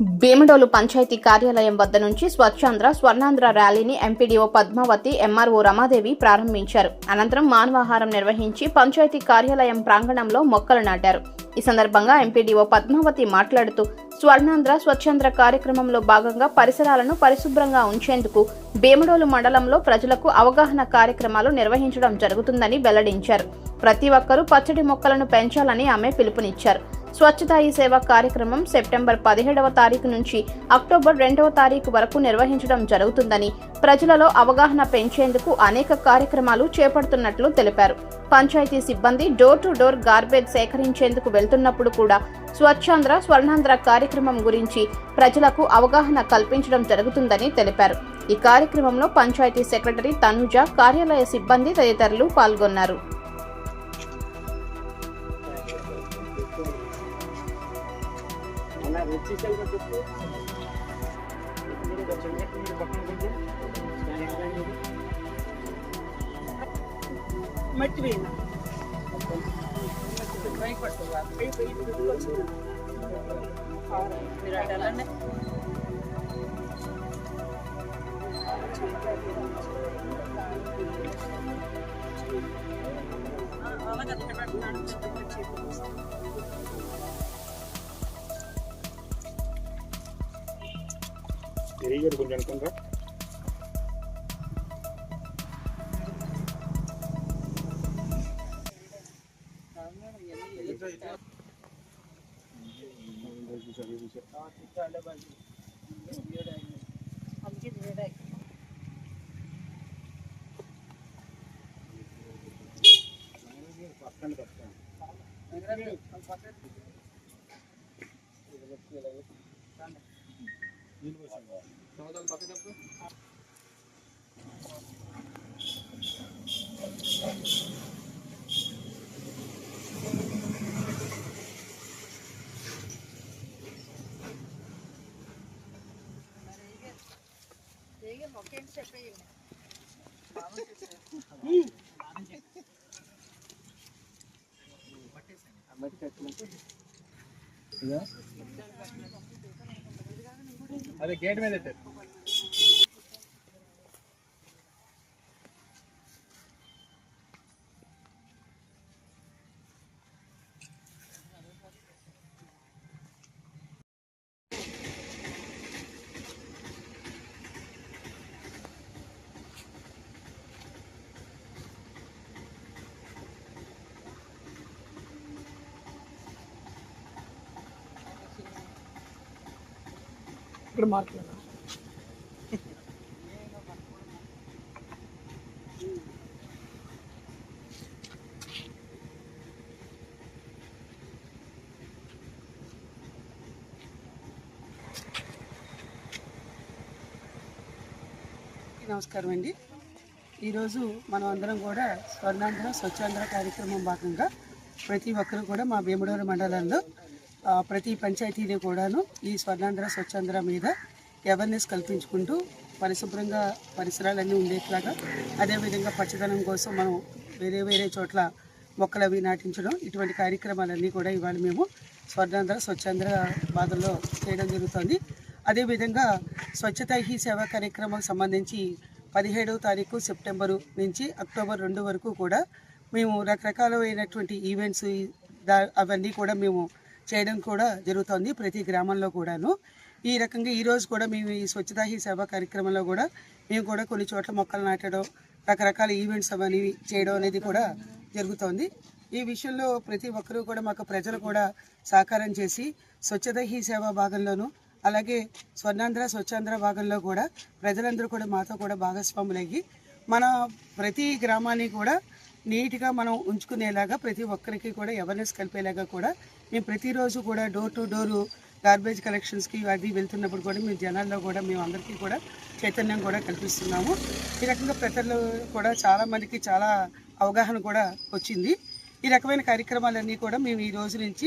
భీమడోలు పంచాయతీ కార్యాలయం వద్ద నుంచి స్వచ్ఛాంధ్ర స్వర్ణాంధ్ర ర్యాలీని ఎంపీడీఓ పద్మావతి ఎంఆర్ఓ రమాదేవి ప్రారంభించారు. అనంతరం మానవాహారం నిర్వహించి పంచాయతీ కార్యాలయం ప్రాంగణంలో మొక్కలు నాటారు. ఈ సందర్భంగా ఎంపీడీఓ పద్మావతి మాట్లాడుతూ స్వర్ణాంధ్ర స్వచ్ఛాంధ్ర కార్యక్రమంలో భాగంగా పరిసరాలను పరిశుభ్రంగా ఉంచేందుకు భీమడోలు మండలంలో ప్రజలకు అవగాహన కార్యక్రమాలు నిర్వహించడం జరుగుతుందని వెల్లడించారు. ప్రతి ఒక్కరూ పచ్చడి మొక్కలను పెంచాలని ఆమె పిలుపునిచ్చారు. స్వచ్ఛతాయి ఈ సేవ కార్యక్రమం సెప్టెంబర్ పదిహేడవ తారీఖు నుంచి అక్టోబర్ రెండవ తారీఖు వరకు నిర్వహించడం జరుగుతుందని ప్రజలలో అవగాహన పెంచేందుకు అనేక కార్యక్రమాలు చేపడుతున్నట్లు తెలిపారు. పంచాయతీ సిబ్బంది డోర్ టు డోర్ గార్బేజ్ సేకరించేందుకు వెళ్తున్నప్పుడు కూడా స్వచ్ఛాంధ్ర స్వర్ణాంధ్ర కార్యక్రమం గురించి ప్రజలకు అవగాహన కల్పించడం జరుగుతుందని తెలిపారు. ఈ కార్యక్రమంలో పంచాయతీ సెక్రటరీ తనుజ కార్యాలయ సిబ్బంది తదితరులు పాల్గొన్నారు. ಮಟ್ವಿ ಕೈ ಕೊಡ್ತೇವೆ ಕೈ ಕೈ ಬಿರಾಡಲ್ಲ ಅವಾಗ ಅದಕ್ಕೆ ನಾನು వేయన మీరు అడ్డాలండి పక్కన పక్కన పెట్టుకున్నాను తిరిగి కొంచెం అనుకుంటా అదే గేట్ మీద ఇక్కడ మాట్లాడాలి నమస్కారం అండి ఈరోజు మనం అందరం కూడా స్వర్ణాంధ్ర స్వచ్ఛాంధ్ర కార్యక్రమం భాగంగా ప్రతి ఒక్కరు కూడా మా భీమడోలు మండలంలో ప్రతి పంచాయతీలో కూడాను ఈ స్వర్ణాంధ్ర స్వచ్ఛాంధ్ర మీద అవేర్నెస్ కల్పించుకుంటూ పరిశుభ్రంగా పరిసరాలన్నీ ఉండేట్లాగా అదేవిధంగా పచ్చదనం కోసం మనం వేరే వేరే చోట్ల మొక్కలు అవి నాటించడం ఇటువంటి కార్యక్రమాలన్నీ కూడా ఇవాళ మేము స్వర్ణాంధ్ర స్వచ్ఛాంధ్ర బాధల్లో చేయడం జరుగుతుంది. అదేవిధంగా స్వచ్ఛతా హీ సేవా కార్యక్రమం సంబంధించి పదిహేడవ తారీఖు సెప్టెంబరు నుంచి అక్టోబర్ రెండు వరకు కూడా మేము రకరకాలైనటువంటి ఈవెంట్స్ అవన్నీ కూడా మేము చేయడం కూడా జరుగుతుంది ప్రతి గ్రామంలో కూడాను. ఈ రకంగా ఈరోజు కూడా మేము ఈ స్వచ్ఛతా హీ సేవా కార్యక్రమంలో కూడా మేము కూడా కొన్ని చోట్ల మొక్కలు నాటడం రకరకాల ఈవెంట్స్ అవన్నీ చేయడం అనేది కూడా జరుగుతోంది. ఈ విషయంలో ప్రతి ఒక్కరూ కూడా మాకు ప్రజలు కూడా సహకారం చేసి స్వచ్ఛత హీ సేవా భాగంలోనూ అలాగే స్వర్ణాంధ్ర స్వచ్ఛాంధ్ర భాగంలో కూడా ప్రజలందరూ కూడా మాతో కూడా భాగస్వాములయ్యి మన ప్రతి గ్రామాన్ని కూడా నీట్గా మనం ఉంచుకునేలాగా ప్రతి ఒక్కరికి కూడా అవేర్నెస్ కలిపేలాగా కూడా మేము ప్రతిరోజు కూడా డోర్ టు డోరు గార్బేజ్ కలెక్షన్స్కి అది వెళ్తున్నప్పుడు కూడా మేము జనాల్లో కూడా మేము అందరికీ కూడా చైతన్యం కూడా కల్పిస్తున్నాము. ఈ రకంగా ప్రజలు కూడా చాలామందికి చాలా అవగాహన కూడా వచ్చింది. ఈ రకమైన కార్యక్రమాలన్నీ కూడా మేము ఈ రోజు నుంచి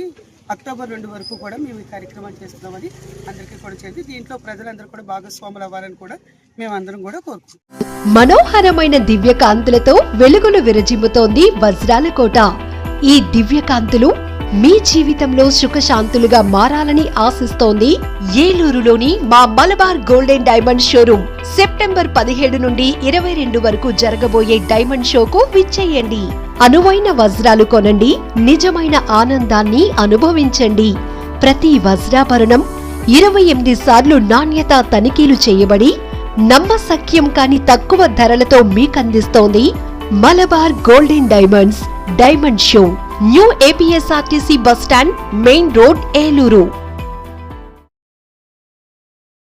అక్టోబర్ రెండు వరకు కూడా మేము ఈ కార్యక్రమాలు చేస్తున్నామని అందరికీ కూడా చేసి దీంట్లో ప్రజలందరూ కూడా భాగస్వాములు అవ్వాలని కూడా మేము అందరం కూడా కోరుకుంటున్నాం. మనోహరమైన దివ్యకాంతులతో వెలుగులు విరజిమ్ముతోంది వజ్రాల కోట. ఈ దివ్యకాంతులు మీ జీవితంలో సుఖశాంతులుగా మారాలని ఆశిస్తోంది ఏలూరులోని మా Malabar golden diamond showroom. September పదిహేడు నుండి ఇరవై రెండు వరకు జరగబోయే డైమండ్ షోకు విచ్చేయండి. అనువైన వజ్రాలు కొనండి. నిజమైన ఆనందాన్ని అనుభవించండి. ప్రతి వజ్రాభరణం ఇరవై ఎనిమిది సార్లు నాణ్యత తనిఖీలు చేయబడి నమ్మసక్యం కాని తక్కువ ధరలతో మీకందిస్తోంది Malabar golden diamonds diamond show. New APSRTC bus stand main road Eluru.